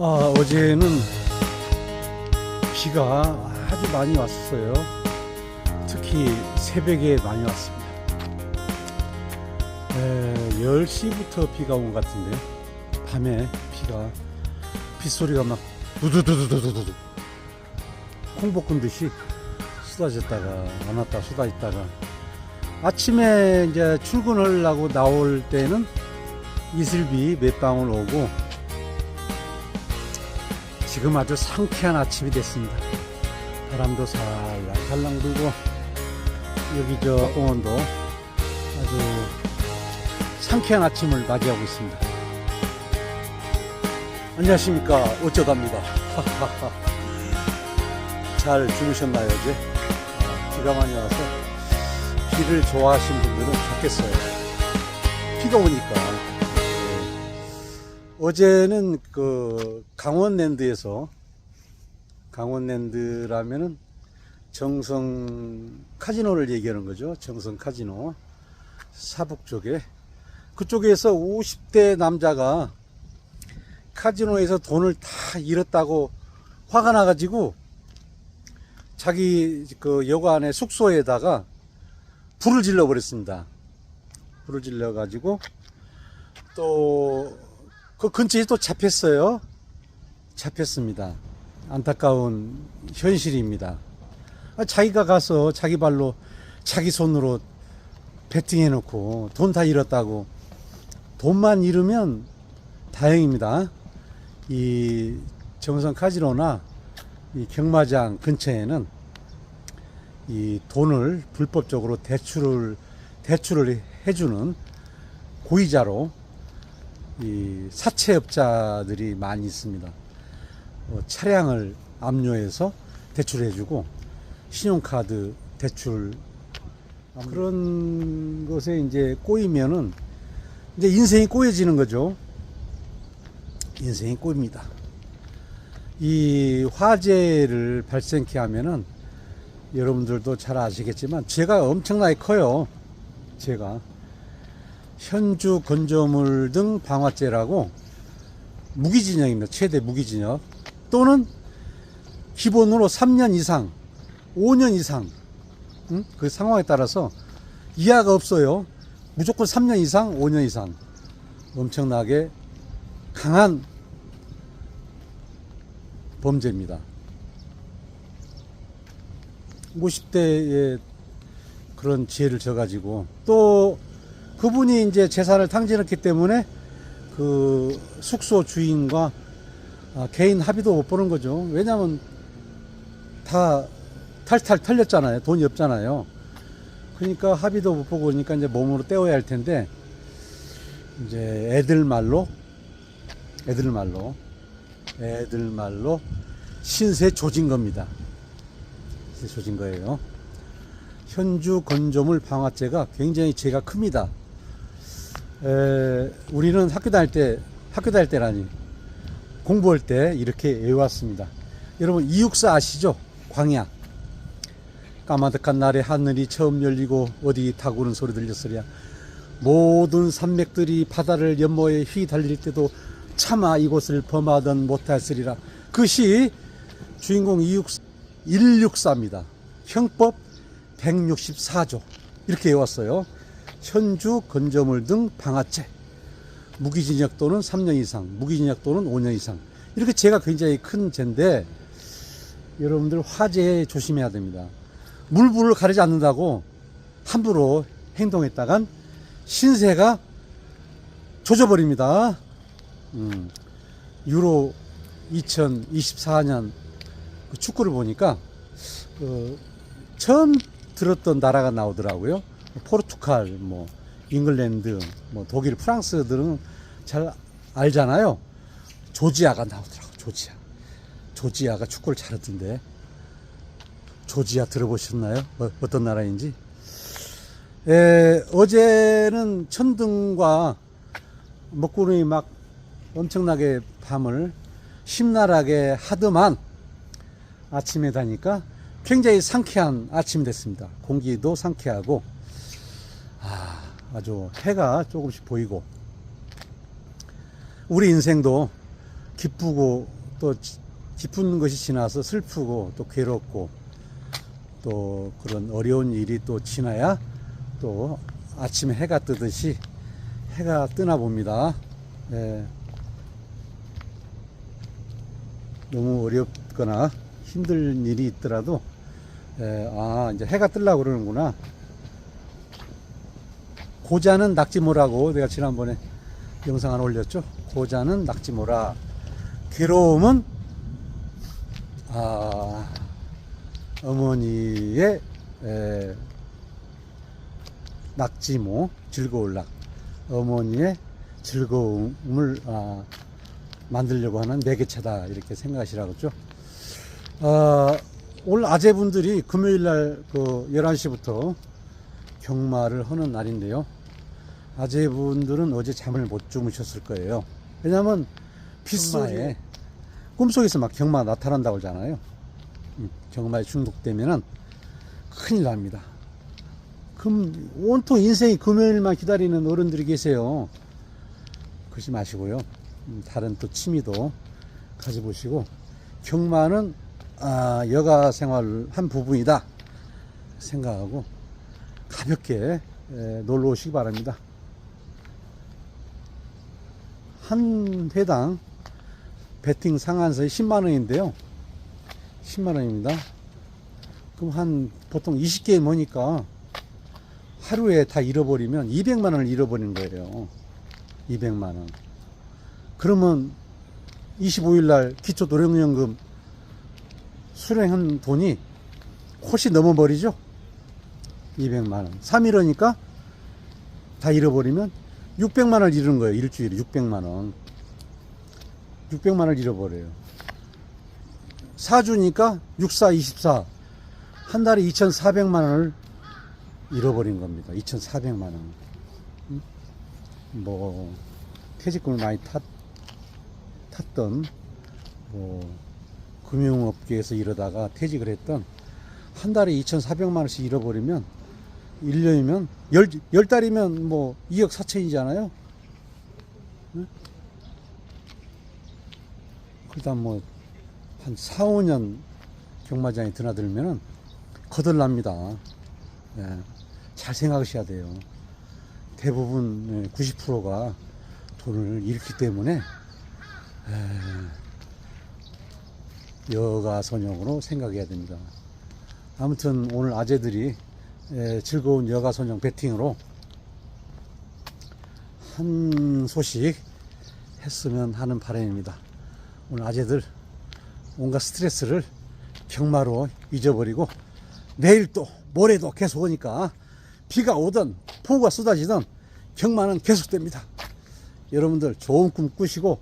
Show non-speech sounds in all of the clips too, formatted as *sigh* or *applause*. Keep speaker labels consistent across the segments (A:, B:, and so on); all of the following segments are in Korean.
A: 아, 어제는 비가 아주 많이 왔었어요. 특히 새벽에 많이 왔습니다. 에, 10시부터 비가 온 것 같은데, 밤에 비가, 빗소리가 막 두두두두두두두. 콩볶은 듯이 쏟아졌다가, 안 왔다 쏟아졌다가. 아침에 이제 출근하려고 나올 때는 이슬비 몇 방울 오고, 지금 아주 상쾌한 아침이 됐습니다. 바람도 살랑 살랑 불고 여기 저 공원도 아주 상쾌한 아침을 맞이하고 있습니다. 안녕하십니까 어쩌답니다. *laughs* 잘 주무셨나요 어제? 아, 비가 많이 와서 비를 좋아하시는 분들은 좋겠어요. 비가 오니까 어제는 그 강원랜드에서 강원랜드라면은 정성 카지노를 얘기하는 거죠. 정성 카지노 사북 쪽에 그쪽에서 50대 남자가 카지노에서 돈을 다 잃었다고 화가 나가지고 자기 그 여관의 숙소에다가 불을 질러 버렸습니다. 불을 질러 가지고 또 그 근처에 또 잡혔어요. 잡혔습니다. 안타까운 현실입니다. 아, 자기가 가서 자기 발로 자기 손으로 베팅해 놓고 돈 다 잃었다고 돈만 잃으면 다행입니다. 이 정성 카지노나 이 경마장 근처에는 이 돈을 불법적으로 대출을 대출을 해주는 고의자로 이 사채업자들이 많이 있습니다. 어, 차량을 압류해서 대출해주고 신용카드 대출 그런 것에 이제 꼬이면은 이제 인생이 꼬여지는 거죠. 인생이 꼬입니다. 이 화재를 발생케 하면은 여러분들도 잘 아시겠지만 죄가 엄청나게 커요. 죄가. 현주 건조물 등 방화죄라고 무기징역입니다. 최대 무기징역 또는 기본으로 3년 이상, 5년 이상 응? 그 상황에 따라서 이하가 없어요. 무조건 3년 이상, 5년 이상 엄청나게 강한 범죄입니다. 50대에 그런 지혜를 져가지고 또 그분이 이제 재산을 탕진했기 때문에 그 숙소 주인과 아, 개인 합의도 못 보는 거죠. 왜냐하면 다 탈탈 털렸잖아요. 돈이 없잖아요. 그러니까 합의도 못 보고 그러니까 이제 몸으로 떼어야 할 텐데 이제 애들 말로 애들 말로 애들 말로 신세 조진 겁니다. 신세 조진 거예요. 현주 건조물 방화죄가 굉장히 죄가 큽니다. 에, 우리는 학교 다닐 때, 학교 다닐 때라니, 공부할 때 이렇게 외웠습니다. 여러분, 이육사 아시죠? 광야. 까마득한 날에 하늘이 처음 열리고 어디 타고는 소리 들렸으랴. 모든 산맥들이 바다를 연모에 휘 달릴 때도 차마 이곳을 범하던 못했으리라. 그것이 주인공 264, 164입니다. 형법 164조. 이렇게 외웠어요. 현주 건조물 등 방화죄. 무기징역 또는 3년 이상, 무기징역 또는 5년 이상. 이렇게 죄가 굉장히 큰 죄인데 여러분들 화재에 조심해야 됩니다. 물불을 가리지 않는다고 함부로 행동했다간 신세가 조져버립니다. 음, 유로 2024년 그 축구를 보니까 그 처음 들었던 나라가 나오더라고요. 포르투갈, 뭐 잉글랜드, 뭐 독일, 프랑스들은 잘 알잖아요. 조지아가 나오더라고. 조지아. 조지아가 축구를 잘하던데. 조지아 들어보셨나요? 어, 어떤 나라인지? 에, 어제는 천둥과 먹구름이 막 엄청나게 밤을 심란하게 하더만 아침에 다니까 굉장히 상쾌한 아침이 됐습니다. 공기도 상쾌하고 아, 아주 해가 조금씩 보이고 우리 인생도 기쁘고 또 지- 기쁜 것이 지나서 슬프고 또 괴롭고 또 그런 어려운 일이 또 지나야 또 아침에 해가 뜨듯이 해가 뜨나 봅니다. 예. 너무 어렵거나 힘든 일이 있더라도 예, 아 이제 해가 뜨려고 그러는구나. 고자는 낙지모라고 내가 지난번에 영상 하나 올렸죠. 고자는 낙지모라. 괴로움은 아 어머니의 에, 낙지모 즐거울 낙 어머니의 즐거움을 아, 만들려고 하는 매개체다 이렇게 생각하시라고 그죠. 어, 오늘 아재분들이 금요일 날그 11시부터 경마를 하는 날인데요. 아재분들은 어제 잠을 못 주무셨을 거예요. 왜냐면 빗소리에 꿈속에서 막 경마 나타난다고 하잖아요. 음, 경마에 중독되면은 큰일 납니다. 금, 온통 인생이 금요일만 기다리는 어른들이 계세요. 그러지 마시고요. 음, 다른 또 취미도 가져보시고, 경마는, 아, 여가 생활 한 부분이다. 생각하고, 가볍게 에, 놀러 오시기 바랍니다. 한 회당 배팅 상한선이 10만원인데요. 10만원입니다. 그럼 한, 보통 20개 모니까 하루에 다 잃어버리면 200만 원을 잃어버린 거예요. 200만 원. 그러면 25일 날 기초 노령연금 수령한 돈이 훨씬 넘어버리죠. 200만 원. 3일이니까 다 잃어버리면 600만 원을 잃은 거예요. 일주일에 600만 원. 600만 원을 잃어버려요. 4주니까 64, 24. 한 달에 2,400만 원을 잃어버린 겁니다. 2,400만 원. 음? 뭐 퇴직금을 많이 탔, 탔던 뭐 금융업계에서 이러다가 퇴직을 했던 한 달에 2,400만 원씩 잃어버리면 1년이면 열, 열 달이면 뭐 2억 4천이잖아요. 그다음 뭐 한 4, 5년 경마장에 드나들면은 거덜납니다. 예, 잘 생각하셔야 돼요. 대부분 90%가 돈을 잃기 때문에 에, 여가선용으로 생각해야 됩니다. 아무튼 오늘 아재들이 에, 즐거운 여가선용 배팅으로 한 소식 했으면 하는 바람입니다. 오늘 아재들 온갖 스트레스를 경마로 잊어버리고 내일 또 모레도 계속 오니까 비가 오든 폭우가 쏟아지든 경마는 계속됩니다. 여러분들 좋은 꿈 꾸시고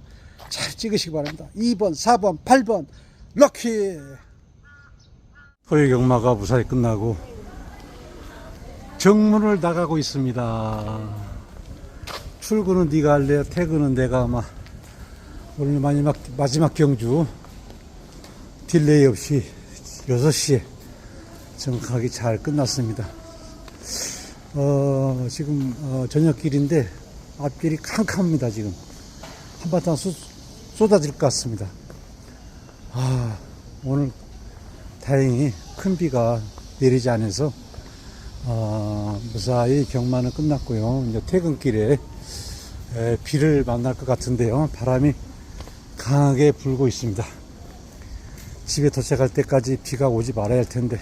A: 잘 찍으시기 바랍니다. 2번, 4번, 8번 럭키 토요 경마가 무사히 끝나고 정문을 나가고 있습니다. 출근은 네가 할래, 퇴근은 내가 아마 오늘 마지막, 마지막 경주 딜레이 없이 6시에 정확하게 잘 끝났습니다. 어, 지금 어, 저녁길인데 앞길이 캄캄합니다. 지금 한바탕 쏟, 쏟아질 것 같습니다. 아, 오늘 다행히 큰 비가 내리지 않아서 어, 무사히 경마는 끝났고요. 이제 퇴근길에 에, 비를 만날 것 같은데요. 바람이 강하게 불고 있습니다. 집에 도착할 때까지 비가 오지 말아야 할 텐데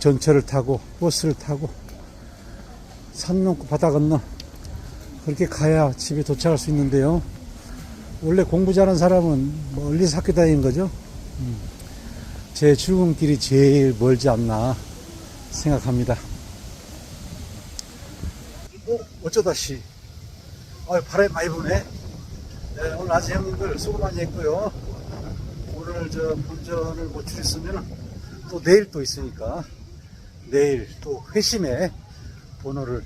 A: 전철을 타고 버스를 타고 산 넘고 바다 건너 그렇게 가야 집에 도착할 수 있는데요. 원래 공부 잘하는 사람은 멀리서 학교 다니는 거죠. 음. 제 출근길이 제일 멀지 않나 생각합니다. 어, 어쩌다 씨. 아, 바람이 많이 부네. 네, 오늘 아재 형님들 수고 많이 했고요. 오늘 저 본전을 못 추렸으면 또 내일 또 있으니까 내일 또 회심의 번호를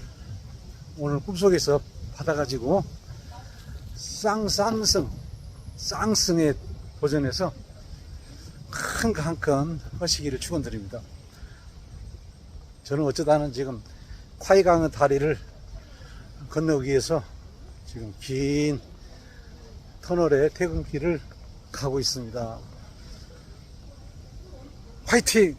A: 오늘 꿈속에서 받아가지고 쌍쌍승, 쌍승에 도전해서 큰거한건 하시기를 축원드립니다. 저는 어쩌다는 지금 콰이강의 다리를 건너기 위해서 지금 긴 터널의 퇴근길을 가고 있습니다. 화이팅!